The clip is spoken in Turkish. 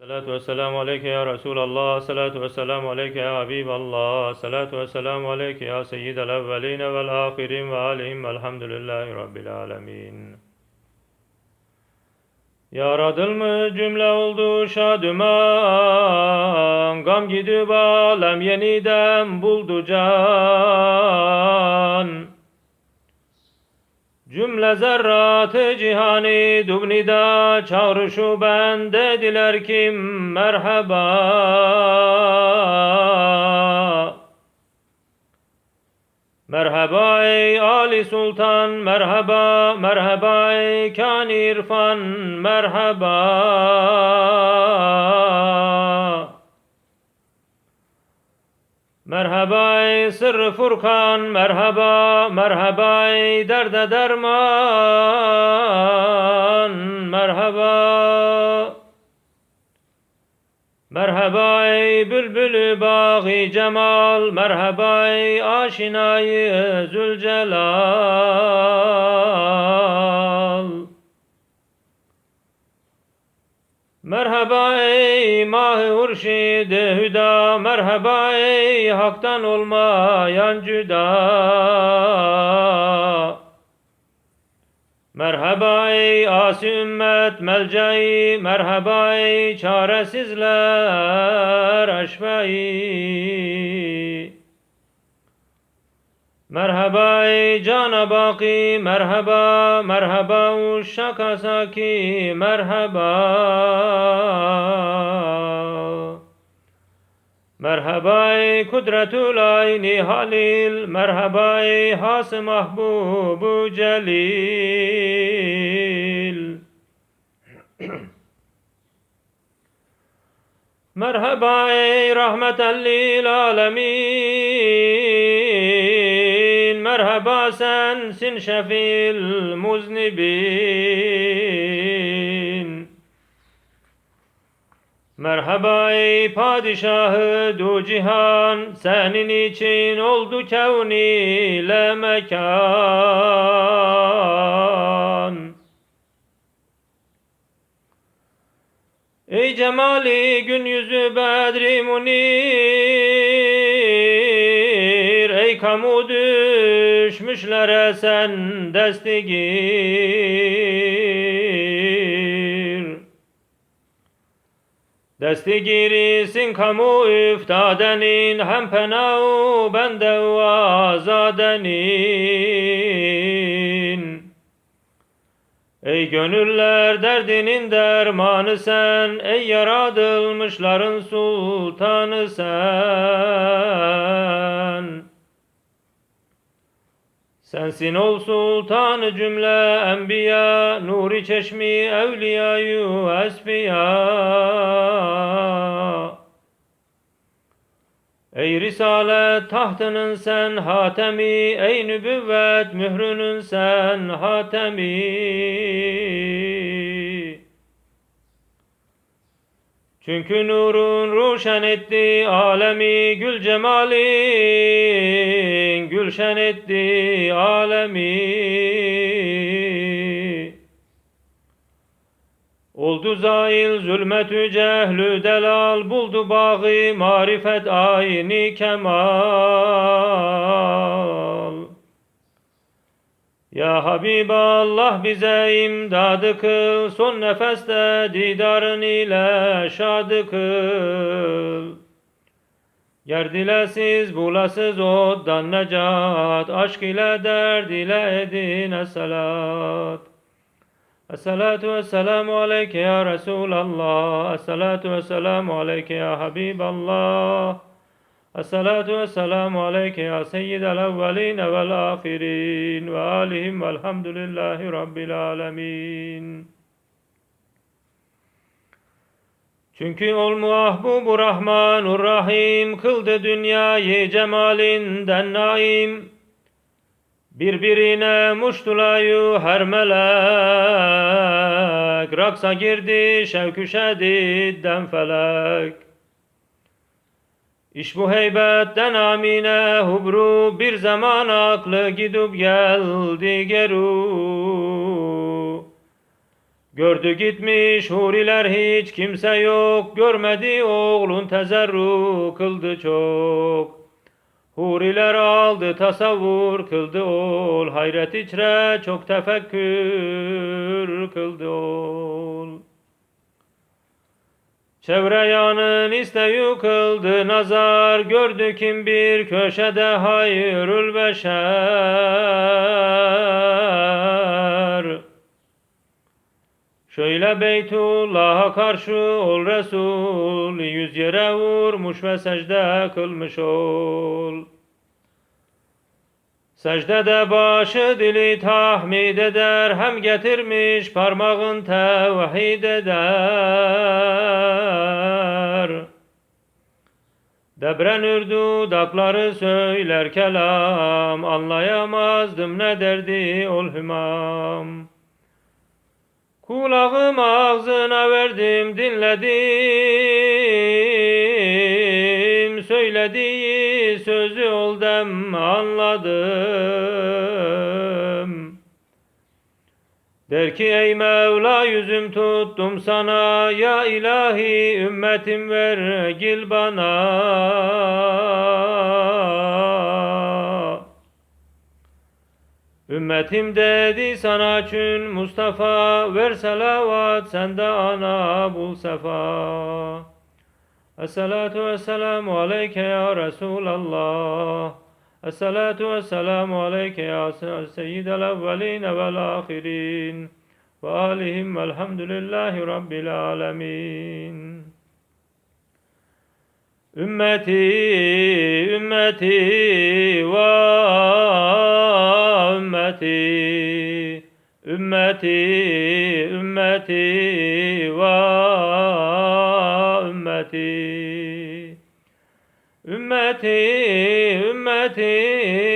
Salatu ve selamu aleyke ya Resulallah, salatu ve selamu aleyke ya Habiballah, salatu ve selamu aleyke ya Seyyidel evveline vel ahirin ve alihim velhamdülillahi rabbil alemin. Yaradılmış cümle oldu şadıman, gam gidip alem yeniden buldu can. Cümle zerratı cihani dubnida çağrışu ben dediler kim merhaba. Merhaba ey Ali Sultan merhaba merhaba ey kan irfan merhaba. Merhaba ey sırrı Furkan, merhaba, merhaba ey derde derman, merhaba. Merhaba ey bülbülü bağı cemal, merhaba ey aşinayı zülcelal. Merhaba ey mah-ı hurşid hüda, merhaba ey haktan olmayan cüda. Merhaba ey asi ümmet melcai, merhaba ey çaresizler eşfai. Merhaba ey cana baki, merhaba, merhaba uşşaka saki, merhaba. Merhaba ey kudretül ayni halil, merhaba ey has mahbubu celil. Merhaba ey rahmeten lil alemin. Merhaba sensin şefil muznibin. Merhaba ey padişahı du cihan. Senin için oldu kevn ile mekan. Ey cemali gün yüzü bedri munir Ey kamu düşmüşlere sen destigir Destigirisin kamu üftadenin hem penau bende azadenin Ey gönüller derdinin dermanı sen, ey yaratılmışların sultanı sen. Sensin ol sultanı cümle enbiya, nuri çeşmi evliyayı esfiya. Ey risalet tahtının sen hatemi, ey nübüvvet mührünün sen hatemi. Çünkü nurun ruşen etti alemi, gül cemalin gülşen etti alemi. Oldu zail zulmetü cehlü delal buldu bağı marifet ayni kemal. Ya Habiballah bize imdadı kıl son nefeste didarın ile şadı kıl. Gerdilesiz bulasız oddan necat aşk ile derd ile edine salat. Esselatu vesselamu aleyke ya Resulallah. Esselatu vesselamu aleyke ya Habiballah. Esselatu vesselamu aleyke ya Seyyidel evveline vel ahirin ve alihim velhamdülillahi rabbil alemin. Çünkü ol muahbubu Rahmanur Rahim kıldı dünyayı cemalinden naim. Birbirine muştulayı her melek Raksa girdi şevkü şedidden felek İş bu heybetten amine hubru Bir zaman aklı gidip geldi geru Gördü gitmiş huriler hiç kimse yok. Görmedi oğlun tezerru kıldı çok. Huriler aldı tasavvur kıldı ol. Hayret içre çok tefekkür kıldı ol. Çevre yanın isteyu kıldı nazar Gördü kim bir köşede hayrül beşer Şöyle Beytullah'a karşı ol Resul Yüz yere vurmuş ve secde kılmış ol. Secdede başı dili tahmid eder Hem getirmiş parmağın tevhid eder. Debren ürdü dudakları söyler kelam Anlayamazdım ne derdi ol hümam Kulağım ağzına verdim dinledim. Söylediği sözü ol dem anladım. Der ki ey Mevla yüzüm tuttum sana. Ya ilahi ümmetim ver gil bana Ümmetim dedi sana çün Mustafa ver selavat sende ana bul sefa. Esselatu vesselamu aleyke ya Resulallah. Esselatu vesselamu aleyke ya seyyidel evveline vel ahirin. Ve alihim velhamdülillahi rabbil alemin. Ümmeti, ümmeti, va ümmeti, ümmeti, ümmeti, va ümmeti. Ümmeti, ümmeti.